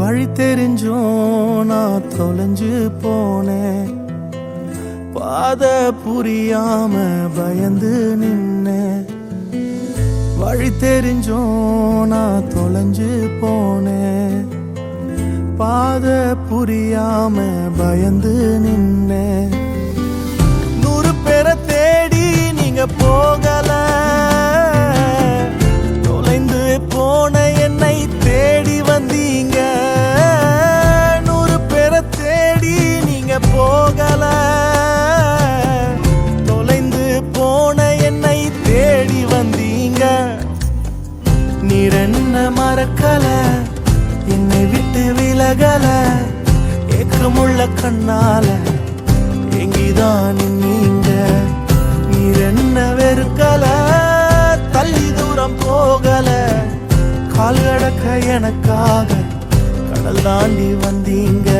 வழி தெரிஞ்சும் நான் தொலைஞ்சு போனேன். பாத புரியாம பயந்து நின்னேன். வழி தெரிஞ்சும் நான் தொலைஞ்சு போனேன். பாத புரியாம பயந்து போகல தொலைந்து போன என்னை தேடி வந்தீங்க. நீர் என்ன மறக்கல என்னை விட்டு விலகல. ஏக்கமுள்ள கண்ணால எங்கிதான் நீங்க. நீர் என்ன வெறுக்கல தள்ளி தூரம் போகல. கால் கடக்க எனக்காக கடல் தாண்டி வந்தீங்க.